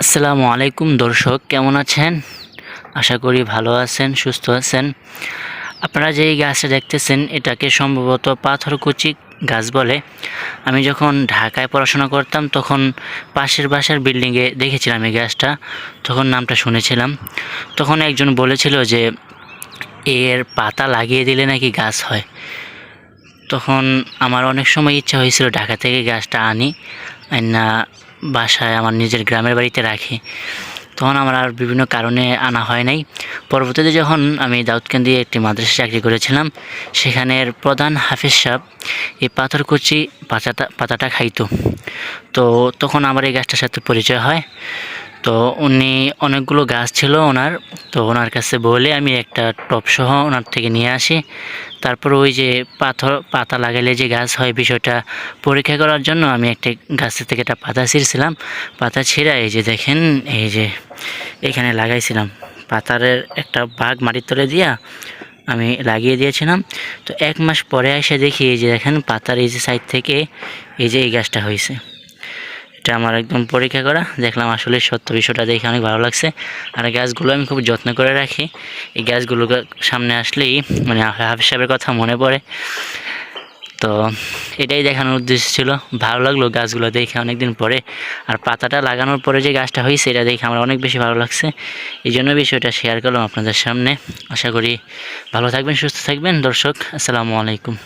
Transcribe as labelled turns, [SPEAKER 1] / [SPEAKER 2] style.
[SPEAKER 1] আসসালামু আলাইকুম দর্শক, কেমন আছেন? আশা করি ভালো আছেন, সুস্থ আছেন। আপনারা যে গাছটা দেখতেছেন, এটাকে সম্ভবত পাথরকুচি গাছ বলে। আমি যখন ঢাকায় পড়াশোনা করতাম, তখন পাশের বাসার বিল্ডিংয়ে দেখেছিলাম এই গাছটা। তখন নামটা শুনেছিলাম। তখন একজন বলেছিল যে, এর পাতা লাগিয়ে দিলে নাকি গাছ হয়? তখন আমার অনেক সময় ইচ্ছা হয়েছিল ঢাকা থেকে গাছটা আনি। না বাসায় আমার নিজের গ্রামের বাড়িতে রাখি। তখন আমার আর বিভিন্ন কারণে আনা হয় নাই। পরবর্তীতে যখন আমি দাউদকান্দি একটি মাদ্রাসা চাকরি করেছিলাম, সেখানের প্রধান হাফিজ সাহেব এই পাথরকুচি পাতাটা পাতাটা খাইতো। তো তখন আমার এই গাছটার সাথে পরিচয় হয়। তো উনি অনেকগুলো গাছ ছিল ওনার, তো ওনার কাছে বলে আমি একটা টপ সহ ওনার থেকে নিয়ে আসি। তারপর ওই যে পাথর, পাতা লাগাইলে যে গাছ হয় বিষয়টা পরীক্ষা করার জন্য আমি একটা গাছের থেকে একটা পাতা ছিঁড়ছিলাম। পাতা ছিঁড়া এই যে দেখেন, এই যে এখানে লাগাইছিলাম। পাতারের একটা বাঘ মাটির তলে দিয়া আমি লাগিয়ে দিয়েছিলাম। তো এক মাস পরে এসে দেখি এই যে দেখেন, পাতার এই যে সাইড থেকে এই যে এই গাছটা হয়েছে। এটা আমার একদম পরীক্ষা করা। দেখলাম আসলে সত্য বিষয়টা দেখে অনেক ভালো লাগছে। আর গাছগুলো আমি খুব যত্ন করে রাখি। এই গাছগুলো সামনে আসলেই মানে হাফিজ সাহেবের কথা মনে পড়ে। তো এটাই দেখানোর উদ্দেশ্য ছিল। ভালো লাগল গাছগুলো দেখে অনেকদিন পরে। আর পাতাটা লাগানোর পরে যে গাছটা হয়েছে, এটা দেখে আমার অনেক বেশি ভালো লাগছে। এই জন্য বিষয়টা শেয়ার করলাম আপনাদের সামনে। আশা করি ভালো থাকবেন, সুস্থ থাকবেন। দর্শক, আসসালামু আলাইকুম।